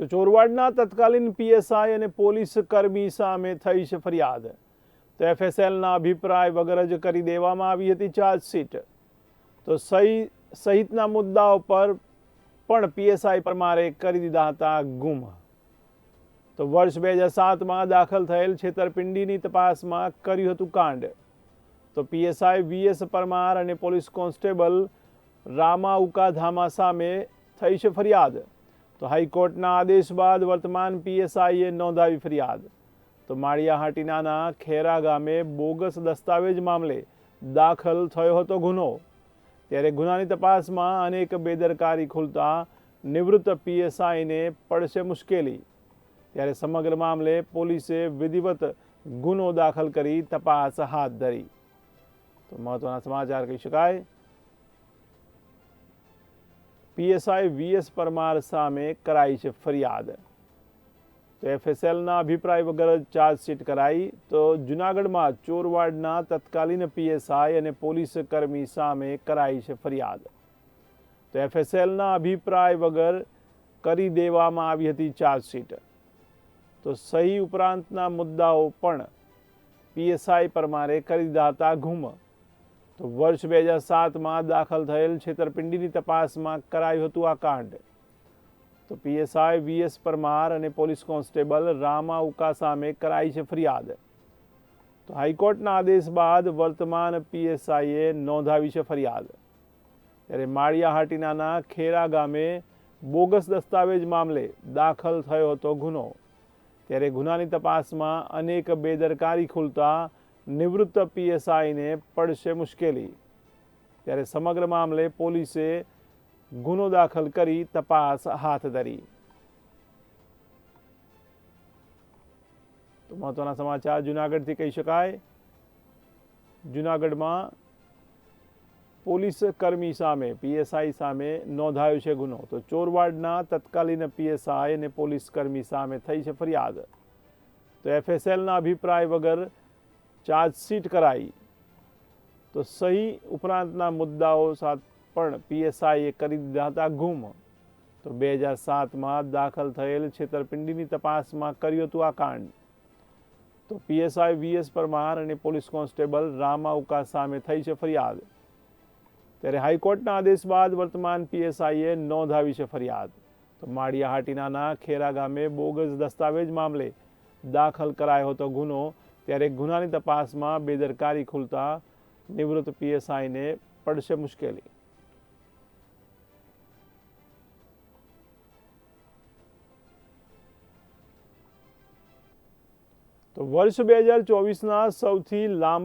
તો ચોરવાડના તત્કાલીન પીએસઆઈ અને પોલીસ કર્મી સામે થઈ છે ફરિયાદ. તો એફએસએલના અભિપ્રાય વગર જ કરી દેવામાં આવી હતી ચાર્જશીટ. તો સહી, સહિતના મુદ્દાઓ પર પણ પીએસઆઈ પરમારે કરી દીધા હતા ગુમ. તો વર્ષ બે હજાર સાતમાં દાખલ થયેલ છેતરપિંડીની તપાસમાં કર્યું હતું કાંડ. તો પીએસઆઈ વીએસ પરમાર અને પોલીસ કોન્સ્ટેબલ રામા ઉકાધામા સામે થઈ છે ફરિયાદ. તો હાઈકોર્ટના આદેશ બાદ વર્તમાન પીએસઆઈએ નોંધાવી ફરિયાદ. તો માળિયાહાટીનાના ખેરા ગામે બોગસ દસ્તાવેજ મામલે દાખલ થયો હતો ગુનો. ત્યારે ગુનાની તપાસમાં અનેક બેદરકારી ખુલતા નિવૃત્ત પીએસઆઈને પડશે મુશ્કેલી. ત્યારે સમગ્ર મામલે પોલીસે વિધિવત ગુનો દાખલ કરી તપાસ હાથ ધરી. તો મહત્વના સમાચાર કહી શકાય. પીએસઆઈ વીએસ પરમાર સામે કરાઈ છે ફરિયાદ. તો એફએસએલના અભિપ્રાય વગર જ ચાર્જશીટ કરાઈ. તો જુનાગઢમાં ચોરવાડના તત્કાલીન પીએસઆઈ અને પોલીસ કર્મી સામે કરાઈ છે ફરિયાદ. તો એફએસએલના અભિપ્રાય વગર કરી દેવામાં આવી હતી ચાર્જશીટ તો સહી ઉપરાંતના મુદ્દાઓ પણ પીએસઆઈ પરમારે કરી દીધા હતા ગુમ તો વર્ષ બે હજાર સાતમાં દાખલ થયેલ છેતરપિંડીની તપાસમાં કરાયું હતું આ કાંડ. તો પીએસઆઈ વીએસ પરમાર અને પોલીસ કોન્સ્ટેબલ રામા ઉકા સામે કરાઈ છે ફરિયાદ. તો હાઈકોર્ટના આદેશ બાદ વર્તમાન પીએસઆઈએ નોંધાવી છે ફરિયાદ. ત્યારે માળિયાહાટીનાના ખેરા ગામે બોગસ દસ્તાવેજ મામલે દાખલ થયો હતો ગુનો. ત્યારે ગુનાની તપાસમાં અનેક બેદરકારી ખુલતા નિવૃત્ત પીએસઆઈને પડશે મુશ્કેલી. ત્યારે સમગ્ર મામલે પોલીસે ગુનો દાખલ કરી તપાસ હાથ ધરી. તો મહત્વના સમાચાર જુનાગઢથી કહી શકાય. જુનાગઢમાં પોલીસ કર્મી સામે, પીએસઆઈ સામે નોંધાયો છે ગુનો. તો ચોરવાડના તત્કાલીન પીએસઆઈ અને પોલીસ કર્મી સામે થઈ છે ફરિયાદ. તો એફએસએલના અભિપ્રાય વગર ચાર્જશીટ કરાઈ, તો સહી ઉપરાંતના મુદ્દાઓ સાથે પણ પીએસઆઈએ કરી દીધા હતા ગુમ. તો બે હજાર સાતમાં દાખલ થયેલ છેતરપિંડીની તપાસમાં કર્યું હતું આ કાંડ. તો પીએસઆઈ વીએસ પરમાર અને પોલીસ કોન્સ્ટેબલ રામાઉકા સામે થઈ છે ફરિયાદ. ત્યારે હાઈકોર્ટના આદેશ બાદ વર્તમાન પીએસઆઈએ નોંધાવી છે ફરિયાદ. તો માળિયાહાટીનાના ખેરા ગામે બોગસ દસ્તાવેજ મામલે દાખલ કરાયો હતો ગુનો. ત્યારે ગુનાની તપાસમાં બેદરકારી ખુલતા નિવૃત્ત પીએસઆઈને પડશે મુશ્કેલી. તો વર્ષ બે હજાર ચોવીસના સૌથી લાંબા